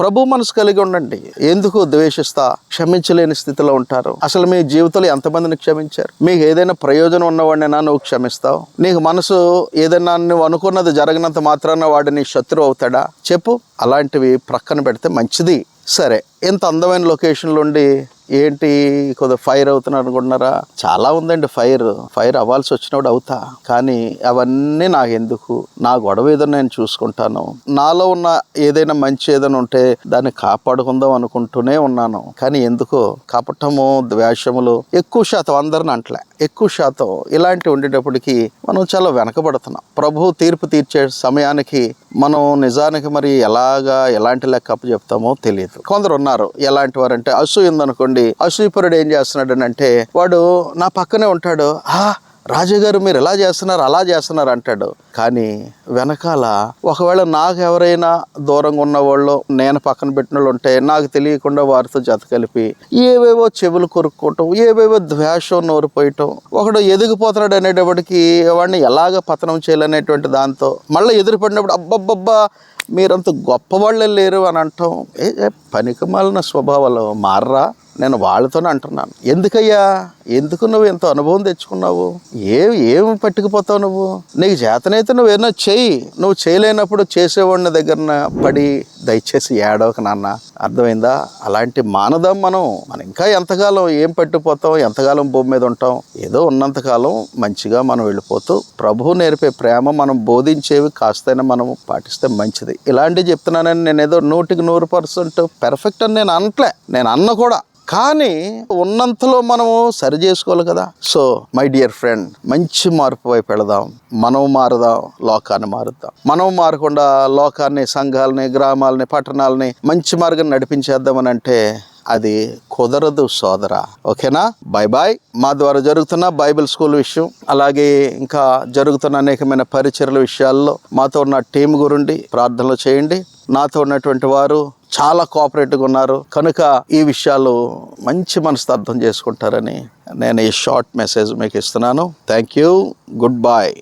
ప్రభు మనసు కలిగి ఉండండి. ఎందుకు ద్వేషిస్తా? క్షమించలేని స్థితిలో ఉంటారు. అసలు మీ జీవితంలో ఎంతమందిని క్షమించారు? మీకు ఏదైనా ప్రయోజనం ఉన్నవాడినైనా నువ్వు క్షమిస్తావు. నీకు మనసు ఏదైనా నువ్వు అనుకున్నది జరగనంత మాత్రాన వాడిని శత్రువు అవుతాడా? చెప్పు. అలాంటివి ప్రక్కన పెడితే మంచిది. సరే. ఇంత అందమైన లొకేషన్లో ఉండి ఏంటి కొద్దిగా ఫైర్ అవుతున్నా అనుకుంటున్నారా? చాలా ఉందండి ఫైర్ ఫైర్ అవ్వాల్సి వచ్చినప్పుడు అవుతా. కానీ అవన్నీ నాకు ఎందుకు నా గొడవ ఏదో నేను చూసుకుంటాను. నాలో ఉన్న ఏదైనా మంచి ఏదైనా ఉంటే దాన్ని కాపాడుకుందాం అనుకుంటూనే ఉన్నాను. కానీ ఎందుకో కపటము ద్వేషములు ఎక్కువ శాతం అందరిని అంటలే. ఎక్కువ శాతం ఇలాంటివి ఉండేటప్పటికి మనం చాలా వెనకబడుతున్నాం. ప్రభు తీర్పు తీర్చే సమయానికి మనం నిజానికి మరి ఎలాగా ఎలాంటి లెక్క అప్పు చెప్తామో తెలియదు. కొందరు ఉన్నారు ఎలాంటి వారంటే అంటే అసూయ ఉందనుకోండి అసూయపరుడు ఏం చేస్తున్నాడు అంటే వాడు నా పక్కనే ఉంటాడు. ఆ రాజుగారు మీరు ఎలా చేస్తున్నారు అలా చేస్తున్నారు అంటాడు. కానీ వెనకాల ఒకవేళ నాకు ఎవరైనా దూరంగా ఉన్న వాళ్ళు నేను పక్కన పెట్టిన వాళ్ళు ఉంటే నాకు తెలియకుండా వారితో జత కలిపి ఏవేవో చెవులు కొరుక్కోవటం ఏవేవో ద్వేషం నోరు పోయటం ఒకడు ఎదిగిపోతున్నాడు అనేటప్పటికి వాడిని ఎలాగ పతనం చేయాలనేటువంటి దాంతో మళ్ళీ ఎదురుపడినప్పుడు అబ్బబ్బబ్బా మీరంత గొప్పవాళ్ళే లేరు అని అంటాం. ఏ పనికి పనికిమాలిన స్వభావాలు మార్రా? నేను వాళ్ళతోనే అంటున్నాను. ఎందుకయ్యా? ఎందుకు నువ్వు ఎంత అనుభవం తెచ్చుకున్నావు? ఏ ఏమి పట్టుకుపోతావు నువ్వు? నీకు చేతనైతే నువ్వు ఏదైనా చెయ్యి. నువ్వు చేయలేనప్పుడు చేసేవాడిని దగ్గరన పడి దయచేసి ఏడవక నాన్న. అర్థమైందా? అలాంటి మానదాం మనం మనం ఇంకా ఎంతకాలం ఏం పట్టుకుపోతాం ఎంతకాలం భూమి మీద ఉంటాం? ఏదో ఉన్నంతకాలం మంచిగా మనం వెళ్ళిపోతూ ప్రభువు నేర్పే ప్రేమ మనం బోధించేవి కాస్తైనా మనం పాటిస్తే మంచిది. ఇలాంటివి చెప్తున్నానని నేను ఏదో నూటికి నూరు పర్సెంట్ పెర్ఫెక్ట్ అని నేను అనట్లే. నేను అన్న కూడా. కానీ ఉన్నంతలో మనము సరి చేసుకోవాలి కదా. సో మై డియర్ ఫ్రెండ్ మంచి మార్పు వైపు వెళదాం. మనం మారుదాం లోకాన్ని మారుద్దాం. మనం మారకుండా లోకాన్ని సంఘాలని గ్రామాలని పట్టణాలని మంచి మార్గం నడిపించేద్దామని అంటే అది కుదరదు సోదరా. ఓకేనా? Bye bye. మా ద్వారా జరుగుతున్న బైబిల్ స్కూల్ విషయం అలాగే ఇంకా జరుగుతున్న అనేకమైన పరిచర్ల విషయాల్లో మాతో ఉన్న టీం గురుండి ప్రార్థనలు చేయండి. నాతో ఉన్నటువంటి వారు చాలా కోఆపరేటివ్గా ఉన్నారు. కనుక ఈ విషయాలు మంచి మనసు అర్థం చేసుకుంటారని నేను ఈ షార్ట్ మెసేజ్ మీకు ఇస్తున్నాను. Thank you. Good bye.